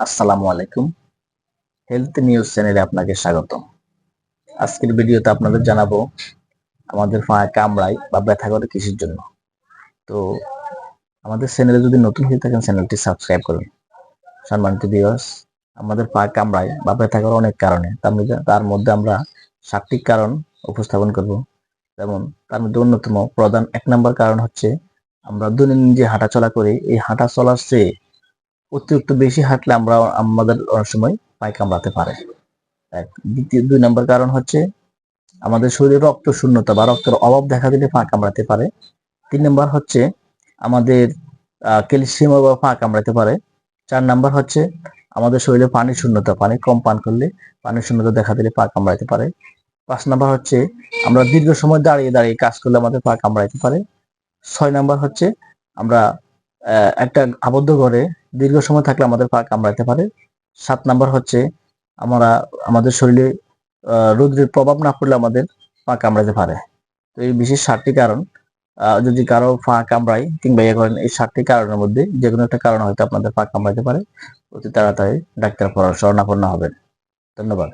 আসসালামু আলাইকুম। Health news চ্যানেলে আপনাকে স্বাগতম। আজকের ভিডিওতে আপনাদের জানাব আমাদের পায়ে কামড়ায় বা ব্যথা করে কিসের জন্য। তো আমাদের চ্যানেলে যদি নতুন হয়ে থাকেন চ্যানেলটি সাবস্ক্রাইব করুন। সম্মানিত ভিউয়ার্স আমাদের পা কামড়ায় বা ব্যথা করে অনেক কারণে, তার মধ্যে আমরা সাতটি কারণ উপস্থাপন করব। যেমন, তার মধ্যে অন্যতম প্রধান এক নম্বর কারণ হচ্ছে, আমরা দৈনন্দিন যে হাঁটাচলা করি, এই হাঁটা চলার চেয়ে অতিরিক্ত বেশি হাঁটলে আমরা আমাদের অনেক সময় পায়ে কামড়াতে পারে। এক, দ্বিতীয়, দুই নম্বর কারণ হচ্ছে আমাদের শরীরে রক্ত শূন্যতা বা রক্তের অভাব দেখা দিলে পা কামড়াতে পারে। তিন নম্বর হচ্ছে আমাদের ক্যালসিয়াম বা পা কামড়াতে পারে। চার নাম্বার হচ্ছে আমাদের শরীরে পানির শূন্যতা, পানি কম পান করলে পানির শূন্যতা দেখা দিলে পা কামড়াতে পারে। পাঁচ নাম্বার হচ্ছে আমরা দীর্ঘ সময় দাঁড়িয়ে দাঁড়িয়ে কাজ করলে আমাদের পা কামড়াইতে পারে। ছয় নাম্বার হচ্ছে আমরা একটা আবদ্ধ ঘরে দীর্ঘ সময় থাকলে আমাদের পা কামড়াতে পারে। সাত নাম্বার হচ্ছে আমরা, আমাদের শরীরে রৌদ্রের প্রভাব না পড়লে আমাদের পা কামড়াতে পারে। তো এই বিশেষ সাতটি কারণ যদি কারও পা কামড়ায়, কিংবা ইয়ে করেন এই সাতটি কারণের মধ্যে যে কোনো একটা কারণ হয়তো আপনাদের পা কামড়াতে পারে। অতি তাড়াতাড়ি ডাক্তার পরামর্শ শরণাপন্ন হবেন। ধন্যবাদ।